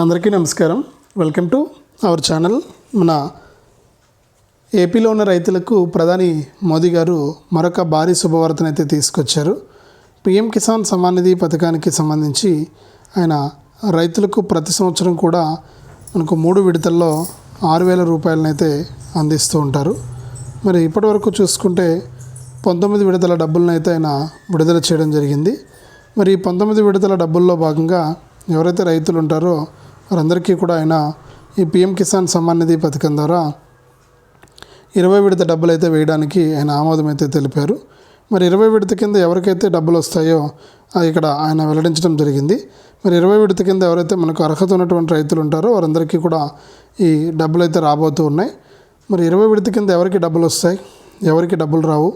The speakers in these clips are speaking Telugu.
అందరికీ నమస్కారం. వెల్కమ్ టు అవర్ ఛానల్ మన ఏపీలో ఉన్న రైతులకు ప్రధాని మోదీ గారు మరొక భారీ శుభవార్తను అయితే తీసుకొచ్చారు. పిఎం కిసాన్ సమ్మాన్ నిధి పథకానికి సంబంధించి ఆయన రైతులకు ప్రతి సంవత్సరం కూడా మనకు మూడు విడతల్లో ఆరు వేల రూపాయలనైతే అందిస్తూ ఉంటారు. మరి ఇప్పటివరకు చూసుకుంటే పంతొమ్మిది విడతల డబ్బులను అయితే ఆయన విడుదల చేయడం జరిగింది. మరి ఈ పంతొమ్మిది విడతల డబ్బుల్లో భాగంగా ఎవరైతే రైతులు ఉంటారో వారందరికీ కూడా ఆయన ఈ పిఎం కిసాన్ సమ్మాన్ నిధి పథకం ద్వారా ఇరవై విడత డబ్బులు అయితే వేయడానికి ఆయన ఆమోదం అయితే తెలిపారు. మరి ఇరవై విడత కింద ఎవరికైతే డబ్బులు వస్తాయో ఇక్కడ ఆయన వెల్లడించడం జరిగింది. మరి ఇరవై విడత కింద ఎవరైతే మనకు అర్హత ఉన్నటువంటి రైతులు ఉంటారో వారందరికీ కూడా ఈ డబ్బులు అయితే రాబోతూ ఉన్నాయి. మరి ఇరవై విడత కింద ఎవరికి డబ్బులు వస్తాయి? ఎవరికి డబ్బులు రావు?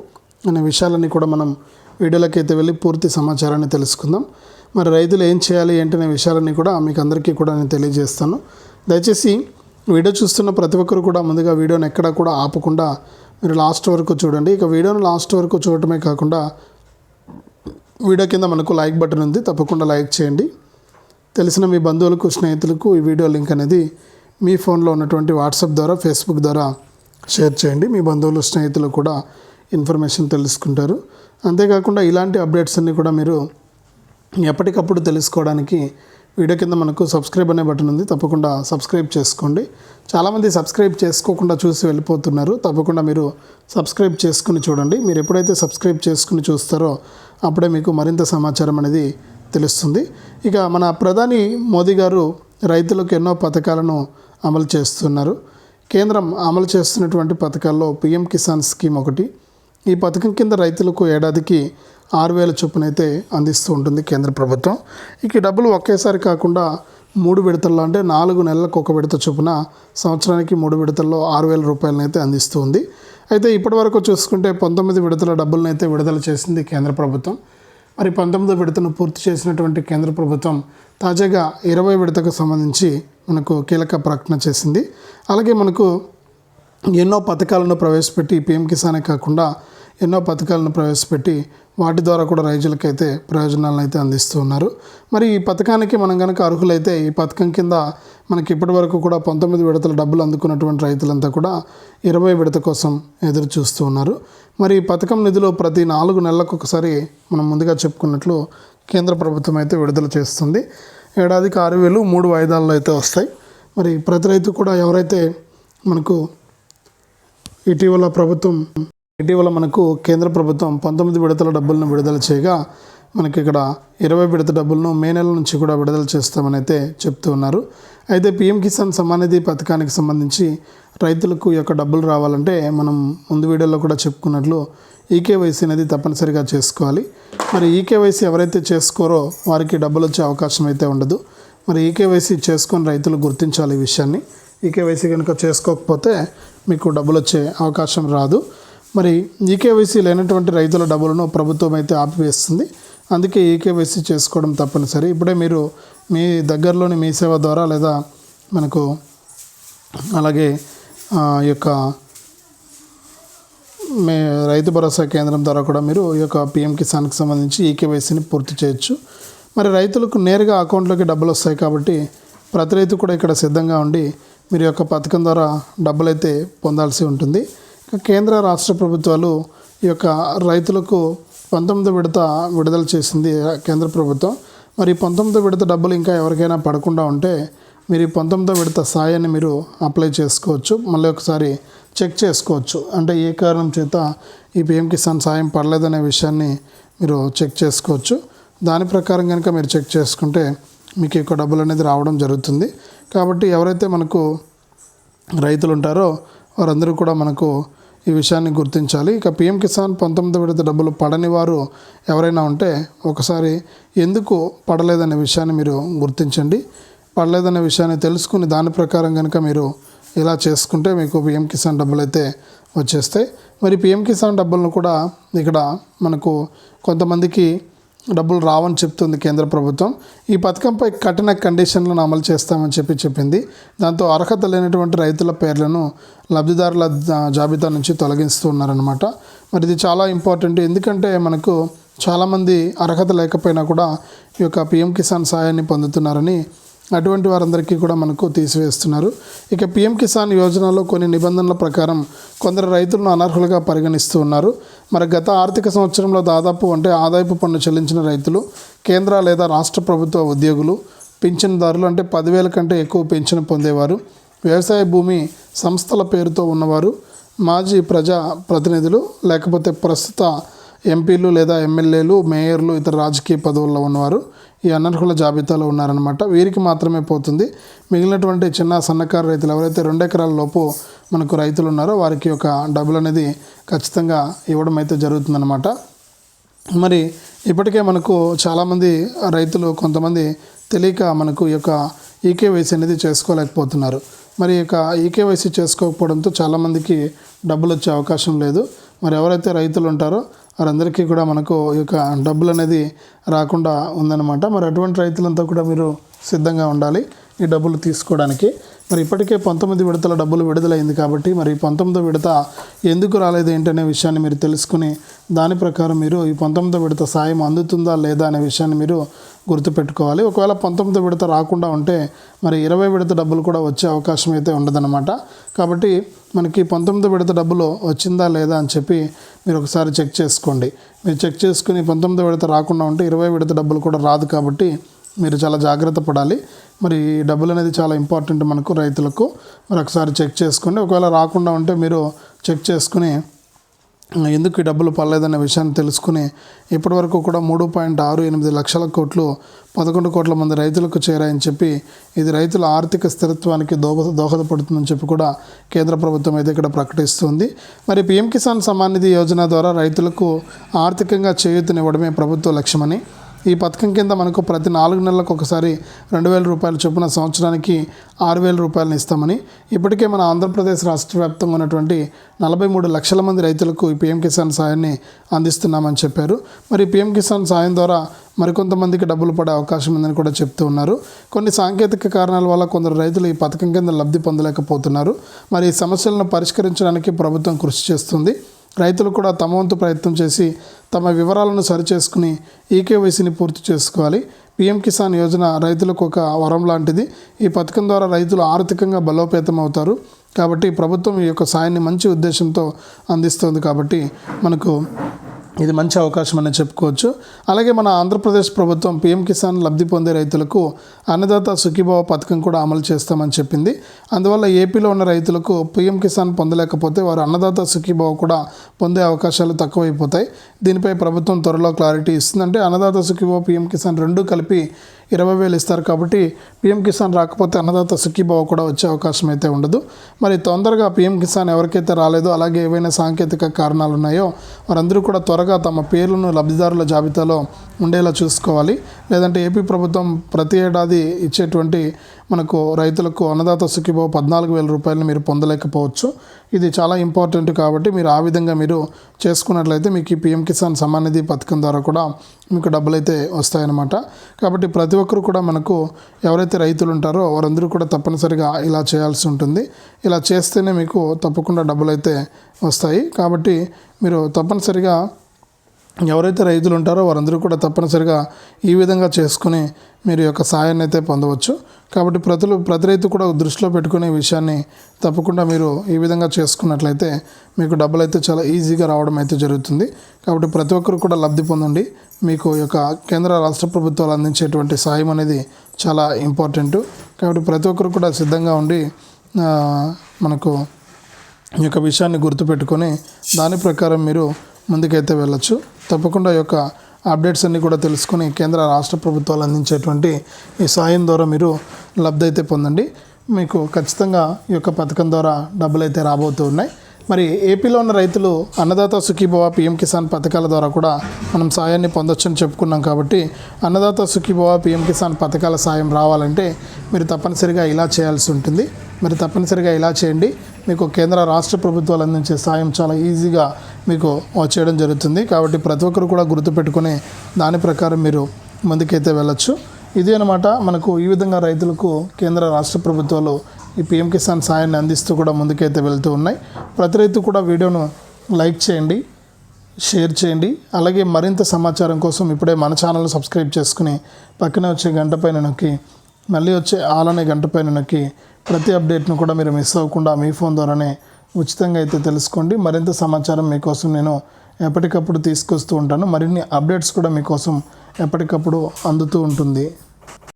అనే విషయాలన్నీ కూడా మనం వీడియోలోకి అయితే వెళ్ళి పూర్తి సమాచారాన్ని తెలుసుకుందాం. మరి రైతులు ఏం చేయాలి ఏంటనే విషయాలన్నీ కూడా మీకు అందరికీ కూడా నేను తెలియజేస్తాను. దయచేసి వీడియో చూస్తున్న ప్రతి ఒక్కరు కూడా ముందుగా వీడియోని ఎక్కడా కూడా ఆపకుండా మీరు లాస్ట్ వరకు చూడండి. ఇక వీడియోను లాస్ట్ వరకు చూడటమే కాకుండా వీడియో కింద మనకు లైక్ బటన్ ఉంది. తప్పకుండా లైక్ చేయండి. తెలిసిన మీ బంధువులకు స్నేహితులకు ఈ వీడియో లింక్ అనేది మీ ఫోన్లో ఉన్నటువంటి వాట్సాప్ ద్వారా ఫేస్బుక్ ద్వారా షేర్ చేయండి. మీ బంధువులు స్నేహితులు కూడా ఇన్ఫర్మేషన్ తెలుసుకుంటారు. అంతేకాకుండా ఇలాంటి అప్డేట్స్ అన్నీ కూడా మీరు ఎప్పటికప్పుడు తెలుసుకోవడానికి వీడియో కింద మనకు సబ్స్క్రైబ్ అనే బటన్ ఉంది. తప్పకుండా సబ్స్క్రైబ్ చేసుకోండి. చాలామంది సబ్స్క్రైబ్ చేసుకోకుండా చూసి వెళ్ళిపోతున్నారు. తప్పకుండా మీరు సబ్స్క్రైబ్ చేసుకుని చూడండి. మీరు ఎప్పుడైతే సబ్స్క్రైబ్ చేసుకుని చూస్తారో అప్పుడే మీకు మరింత సమాచారం అనేది తెలుస్తుంది. ఇక మన ప్రధాని మోదీ గారు రైతులకు ఎన్నో పథకాలను అమలు చేస్తున్నారు. కేంద్రం అమలు చేస్తున్నటువంటి పథకాల్లో పిఎం కిసాన్ స్కీమ్ ఒకటి. ఈ పథకం కింద రైతులకు ఏడాదికి ఆరు వేల చొప్పున అయితే అందిస్తూ ఉంటుంది కేంద్ర ప్రభుత్వం. ఇక డబ్బులు ఒకేసారి కాకుండా మూడు విడతల్లో అంటే నాలుగు నెలలకు ఒక విడత చొప్పున సంవత్సరానికి మూడు విడతల్లో ఆరు వేల రూపాయలను అయితే అందిస్తూ ఉంది. అయితే ఇప్పటివరకు చూసుకుంటే పంతొమ్మిది విడతల డబ్బులను అయితే విడుదల చేసింది కేంద్ర ప్రభుత్వం. మరి పంతొమ్మిదో విడతను పూర్తి చేసినటువంటి కేంద్ర ప్రభుత్వం తాజాగా ఇరవై విడతకు సంబంధించి మనకు కీలక ప్రకటన చేసింది. అలాగే మనకు ఎన్నో పథకాలను ప్రవేశపెట్టి పిఎం కిసానే కాకుండా ఎన్నో పథకాలను ప్రవేశపెట్టి వాటి ద్వారా కూడా రైతులకైతే ప్రయోజనాలను అయితే అందిస్తూ ఉన్నారు మరి ఈ పథకానికి మనం కనుక అర్హులైతే ఈ పథకం కింద మనకి ఇప్పటి వరకు కూడా పంతొమ్మిది విడతల డబ్బులు అందుకున్నటువంటి రైతులంతా కూడా ఇరవై విడత కోసం ఎదురు చూస్తూ ఉన్నారు. మరి ఈ పథకం నిధులు ప్రతి నాలుగు నెలలకు ఒకసారి మనం ముందుగా చెప్పుకున్నట్లు కేంద్ర ప్రభుత్వం అయితే విడుదల చేస్తుంది. ఏడాదికి ఆరు వేలు మూడు వాయిదాల్లో అయితే వస్తాయి. మరి ప్రతి రైతు కూడా ఎవరైతే మనకు ఇటీవల ప్రభుత్వం ఇటీవల మనకు కేంద్ర ప్రభుత్వం పంతొమ్మిది విడతల డబ్బులను విడుదల చేయగా మనకి ఇక్కడ ఇరవై విడత డబ్బులను మే నెల నుంచి కూడా విడుదల చేస్తామని అయితే చెప్తూ ఉన్నారు. అయితే పిఎం కిసాన్ సమానిధి పథకానికి సంబంధించి రైతులకు యొక్క డబ్బులు రావాలంటే మనం ముందు వీడియోలో కూడా చెప్పుకున్నట్లు ఈకేవైసీ అనేది తప్పనిసరిగా చేసుకోవాలి. మరి ఈకేవైసీ ఎవరైతే చేసుకోరో వారికి డబ్బులు వచ్చే అవకాశం అయితే ఉండదు. మరి ఈకేవైసీ చేసుకొని రైతులు గుర్తించాలి ఈ విషయాన్ని. ఈకేవైసీ కనుక చేసుకోకపోతే మీకు డబ్బులు వచ్చే అవకాశం రాదు. మరి ఈకేవైసీ లేనటువంటి రైతుల డబ్బులను ప్రభుత్వం అయితే ఆపివేస్తుంది. అందుకే ఈకేవైసీ చేసుకోవడం తప్పనిసరి. ఇప్పుడే మీరు మీ దగ్గరలోని మీ సేవ ద్వారా లేదా మనకు అలాగే ఈ యొక్క మీ రైతు భరోసా కేంద్రం ద్వారా కూడా మీరు ఈ యొక్క పిఎం కిసాన్కి సంబంధించి ఈకేవైసీని పూర్తి చేయొచ్చు. మరి రైతులకు నేరుగా అకౌంట్లోకి డబ్బులు వస్తాయి కాబట్టి ప్రతి రైతు కూడా ఇక్కడ సిద్ధంగా ఉండి మీరు యొక్క పథకం ద్వారా డబ్బులు అయితే పొందాల్సి ఉంటుంది. కేంద్ర రాష్ట్ర ప్రభుత్వాలు ఈ యొక్క రైతులకు పంతొమ్మిది విడత విడుదల చేసింది కేంద్ర ప్రభుత్వం. మరి పంతొమ్మిది విడత డబ్బులు ఇంకా ఎవరికైనా పడకుండా ఉంటే మీరు ఈ పంతొమ్మిదో విడత సాయాన్ని మీరు అప్లై చేసుకోవచ్చు. మళ్ళీ ఒకసారి చెక్ చేసుకోవచ్చు. అంటే ఏ కారణం చేత ఈ పిఎం కిసాన్ సాయం పడలేదనే విషయాన్ని మీరు చెక్ చేసుకోవచ్చు. దాని ప్రకారం కనుక మీరు చెక్ చేసుకుంటే మీకు ఎక్కువ డబ్బులు అనేది రావడం జరుగుతుంది. కాబట్టి ఎవరైతే మనకు రైతులు ఉంటారో వారందరూ కూడా మనకు ఈ విషయాన్ని గుర్తించాలి. ఇక పిఎం కిసాన్ పంతొమ్మిది విడత డబ్బులు పడని వారు ఎవరైనా ఉంటే ఒకసారి ఎందుకు పడలేదనే విషయాన్ని మీరు గుర్తించండి. పడలేదనే విషయాన్ని తెలుసుకుని దాని ప్రకారం కనుక మీరు ఇలా చేసుకుంటే మీకు పిఎం కిసాన్ డబ్బులు అయితే వచ్చేస్తాయి. మరి పిఎం కిసాన్ డబ్బులను కూడా ఇక్కడ మనకు కొంతమందికి డబ్బులు రావని చెప్తుంది కేంద్ర ప్రభుత్వం. ఈ పథకంపై కఠిన కండిషన్లను అమలు చేస్తామని చెప్పి చెప్పింది. దాంతో అర్హత లేనటువంటి రైతుల పేర్లను లబ్ధిదారుల జాబితా నుంచి తొలగిస్తున్నారనమాట మరి ఇది చాలా ఇంపార్టెంట్ ఎందుకంటే మనకు చాలామంది అర్హత లేకపోయినా కూడా ఈ యొక్క పిఎం కిసాన్ సాయాన్ని పొందుతున్నారని అటువంటి వారందరికీ కూడా మనకు తీసివేస్తున్నారు. ఇక పిఎం కిసాన్ యోజనలో కొన్ని నిబంధనల ప్రకారం కొందరు రైతులను అనర్హులుగా పరిగణిస్తూ ఉన్నారు. మరి గత ఆర్థిక సంవత్సరంలో దాదాపు అంటే ఆదాయపు పన్ను చెల్లించిన రైతులు కేంద్ర లేదా రాష్ట్ర ప్రభుత్వ ఉద్యోగులు పింఛన్దారులు అంటే పదివేల కంటే ఎక్కువ పింఛను పొందేవారు వ్యవసాయ భూమి సంస్థల పేరుతో ఉన్నవారు మాజీ ప్రజా ప్రతినిధులు లేకపోతే ప్రస్తుత ఎంపీలు లేదా ఎమ్మెల్యేలు మేయర్లు ఇతర రాజకీయ పదవుల్లో ఉన్నవారు ఈ అనర్హుల జాబితాలో ఉన్నారనమాట వీరికి మాత్రమే పోతుంది. మిగిలినటువంటి చిన్న సన్నకారు రైతులు ఎవరైతే రెండు ఎకరాల లోపు మనకు రైతులు ఉన్నారో వారికి ఒక డబ్బులు అనేది ఖచ్చితంగా ఇవ్వడం అయితే జరుగుతుందన్నమాట. మరి ఇప్పటికే మనకు చాలామంది రైతులు కొంతమంది తెలియక మనకు ఈ యొక్క ఈకేవైసీ అనేది చేసుకోలేకపోతున్నారు. మరి ఈ యొక్క ఈకేవైసీ చేసుకోకపోవడంతో చాలామందికి డబ్బులు వచ్చే అవకాశం లేదు. మరి ఎవరైతే రైతులు ఉంటారో వారందరికీ కూడా మనకు ఈ యొక్క డబ్బులు అనేది రాకుండా ఉందన్నమాట. మరి అటువంటి రైతులంతా కూడా మీరు సిద్ధంగా ఉండాలి ఈ డబ్బులు తీసుకోవడానికి. మరి ఇప్పటికే పంతొమ్మిది విడతల డబ్బులు విడుదలైంది కాబట్టి మరి పంతొమ్మిదో విడత ఎందుకు రాలేదు ఏంటనే విషయాన్ని మీరు తెలుసుకుని దాని ప్రకారం మీరు ఈ పంతొమ్మిదో విడత సాయం అందుతుందా లేదా అనే విషయాన్ని మీరు గుర్తుపెట్టుకోవాలి. ఒకవేళ పంతొమ్మిదో విడత రాకుండా ఉంటే మరి ఇరవై విడత డబ్బులు కూడా వచ్చే అవకాశం అయితే ఉండదన్నమాట. కాబట్టి మనకి పంతొమ్మిదో విడత డబ్బులు వచ్చిందా లేదా అని చెప్పి మీరు ఒకసారి చెక్ చేసుకోండి. మీరు చెక్ చేసుకుని పంతొమ్మిదో విడత రాకుండా ఉంటే ఇరవై విడత డబ్బులు కూడా రాదు కాబట్టి మీరు చాలా జాగ్రత్త పడాలి. మరి ఈ డబ్బులు అనేది చాలా ఇంపార్టెంట్ మనకు రైతులకు. మరి ఒకసారి చెక్ చేసుకోండి ఒకవేళ రాకుండా ఉంటే మీరు చెక్ చేసుకుని ఎందుకు ఈ డబ్బులు పడలేదనే విషయాన్ని తెలుసుకుని ఇప్పటివరకు కూడా మూడు పాయింట్ ఆరు ఎనిమిది లక్షల కోట్లు పదకొండు కోట్ల మంది రైతులకు చేరాయని చెప్పి ఇది రైతుల ఆర్థిక స్థిరత్వానికి దోహద దోహదపడుతుందని చెప్పి కూడా కేంద్ర ప్రభుత్వం అయితే ఇక్కడ ప్రకటిస్తుంది. మరి పీఎం కిసాన్ సమాన్ నిధి యోజన ద్వారా రైతులకు ఆర్థికంగా చేయూతనివ్వడమే ప్రభుత్వ లక్ష్యమని ఈ పథకం కింద మనకు ప్రతి నాలుగు నెలలకు ఒకసారి రెండు వేల రూపాయలు చొప్పున సంవత్సరానికి ఆరు వేల రూపాయలను ఇస్తామని ఇప్పటికే మన ఆంధ్రప్రదేశ్ రాష్ట్ర వ్యాప్తంగా ఉన్నటువంటి నలభై మూడు లక్షల మంది రైతులకు ఈ పిఎం కిసాన్ సాయాన్ని అందిస్తున్నామని చెప్పారు. మరి పిఎం కిసాన్ సాయం ద్వారా మరికొంతమందికి డబ్బులు పడే అవకాశం ఉందని కూడా చెప్తూ ఉన్నారు. కొన్ని సాంకేతిక కారణాల వల్ల కొందరు రైతులు ఈ పథకం కింద లబ్ధి పొందలేకపోతున్నారు. మరి ఈ సమస్యలను పరిష్కరించడానికి ప్రభుత్వం కృషి చేస్తుంది. రైతులు కూడా తమ వంతు ప్రయత్నం చేసి తమ వివరాలను సరిచేసుకుని ఈకేవైసీని పూర్తి చేసుకోవాలి. పీఎం కిసాన్ యోజన రైతులకు ఒక వరం లాంటిది. ఈ పథకం ద్వారా రైతులు ఆర్థికంగా బలోపేతం అవుతారు. కాబట్టి ప్రభుత్వం ఈ యొక్క సాయాన్ని మంచి ఉద్దేశంతో అందిస్తుంది కాబట్టి మనకు ఇది మంచి అవకాశం అని చెప్పుకోవచ్చు. అలాగే మన ఆంధ్రప్రదేశ్ ప్రభుత్వం పీఎం కిసాన్ లబ్ధి పొందే రైతులకు అన్నదాత సుఖీభావ పథకం కూడా అమలు చేస్తామని చెప్పింది. అందువల్ల ఏపీలో ఉన్న రైతులకు పీఎం కిసాన్ పొందలేకపోతే వారు అన్నదాత సుఖీభావ కూడా పొందే అవకాశాలు తక్కువైపోతాయి. దీనిపై ప్రభుత్వం త్వరలో క్లారిటీ ఇస్తుందంటే అన్నదాత సుఖీభావ పీఎం కిసాన్ రెండు కలిపి ఇరవై వేలు ఇస్తారు కాబట్టి పీఎం కిసాన్ రాకపోతే అన్నదాత సుఖీభావ కూడా వచ్చే అవకాశం అయితే ఉండదు. మరి తొందరగా పీఎం కిసాన్ ఎవరికైతే రాలేదో అలాగే ఏవైనా సాంకేతిక కారణాలు ఉన్నాయో వారందరూ కూడా త్వరగా తమ పేర్లను లబ్ధిదారుల జాబితాలో ఉండేలా చూసుకోవాలి. లేదంటే ఏపీ ప్రభుత్వం ప్రతి ఏడాది ఇచ్చేటువంటి మనకు రైతులకు అన్నదాత సుఖీభావ పద్నాలుగు వేల రూపాయలు మీరు పొందలేకపోవచ్చు. ఇది చాలా ఇంపార్టెంట్ కాబట్టి మీరు ఆ విధంగా మీరు చేసుకున్నట్లయితే మీకు ఈ పిఎం కిసాన్ సమ్మాన్ నిధి పథకం ద్వారా కూడా మీకు డబ్బులు అయితే వస్తాయన్నమాట. కాబట్టి ప్రతి ఒక్కరు కూడా మనకు ఎవరైతే రైతులు ఉంటారో వారందరూ కూడా తప్పనిసరిగా ఇలా చేయాల్సి ఉంటుంది. ఇలా చేస్తేనే మీకు తప్పకుండా డబ్బులు అయితే వస్తాయి. కాబట్టి మీరు తప్పనిసరిగా ఎవరైతే రైతులు ఉంటారో వారందరూ కూడా తప్పనిసరిగా ఈ విధంగా చేసుకుని మీరు యొక్క సాయాన్ని అయితే పొందవచ్చు. కాబట్టి ప్రతులు ప్రతి రైతు కూడా దృష్టిలో పెట్టుకునే విషయాన్ని తప్పకుండా మీరు ఈ విధంగా చేసుకున్నట్లయితే మీకు డబ్బులు అయితే చాలా ఈజీగా రావడం అయితే జరుగుతుంది. కాబట్టి ప్రతి ఒక్కరు కూడా లబ్ధి పొందండి. మీకు యొక్క కేంద్ర రాష్ట్ర ప్రభుత్వాలు అందించేటువంటి సాయం అనేది చాలా ఇంపార్టెంట్. కాబట్టి ప్రతి ఒక్కరు కూడా సిద్ధంగా ఉండి మనకు ఈ యొక్క విషయాన్ని గుర్తుపెట్టుకొని దాని ప్రకారం మీరు ముందుకైతే వెళ్ళొచ్చు. తప్పకుండా ఈ యొక్క అప్డేట్స్ అన్నీ కూడా తెలుసుకుని కేంద్ర రాష్ట్ర ప్రభుత్వాలు అందించేటువంటి ఈ సాయం ద్వారా మీరు లబ్ధి అయితే పొందండి. మీకు ఖచ్చితంగా ఈ యొక్క పథకం ద్వారా డబ్బులు అయితే రాబోతూ ఉన్నాయి. మరి ఏపీలో ఉన్న రైతులు అన్నదాత సుఖీభవ పిఎం కిసాన్ పథకాల ద్వారా కూడా మనం సాయాన్ని పొందొచ్చని చెప్పుకున్నాం కాబట్టి అన్నదాత సుఖీభవ పిఎం కిసాన్ పథకాల సాయం రావాలంటే మీరు తప్పనిసరిగా ఇలా చేయాల్సి ఉంటుంది. మరి తప్పనిసరిగా ఇలా చేయండి. మీకు కేంద్ర రాష్ట్ర ప్రభుత్వాలు అందించే సాయం చాలా ఈజీగా మీకు చేయడం జరుగుతుంది. కాబట్టి ప్రతి ఒక్కరు కూడా గుర్తుపెట్టుకుని దాని ప్రకారం మీరు ముందుకైతే వెళ్ళొచ్చు. ఇది అనమాట మనకు ఈ విధంగా రైతులకు కేంద్ర రాష్ట్ర ప్రభుత్వాలు ఈ పిఎం కిసాన్ సాయాన్ని అందిస్తూ కూడా ముందుకైతే వెళ్తూ ఉన్నాయి. ప్రతి రైతు కూడా వీడియోను లైక్ చేయండి షేర్ చేయండి. అలాగే మరింత సమాచారం కోసం ఇప్పుడే మన ఛానల్ సబ్స్క్రైబ్ చేసుకుని పక్కనే వచ్చే గంట పైన నొక్కి మళ్ళీ వచ్చే ఆలనే గంట పైన నొక్కి ప్రతి అప్డేట్ను కూడా మీరు మిస్ అవ్వకుండా మీ ఫోన్ ద్వారానే ఉచితంగా అయితే తెలుసుకోండి. మరింత సమాచారం మీకోసం నేను ఎప్పటికప్పుడు తీసుకొస్తూ ఉంటాను. మరిన్ని అప్డేట్స్ కూడా మీకోసం ఎప్పటికప్పుడు అందుతూ ఉంటుంది.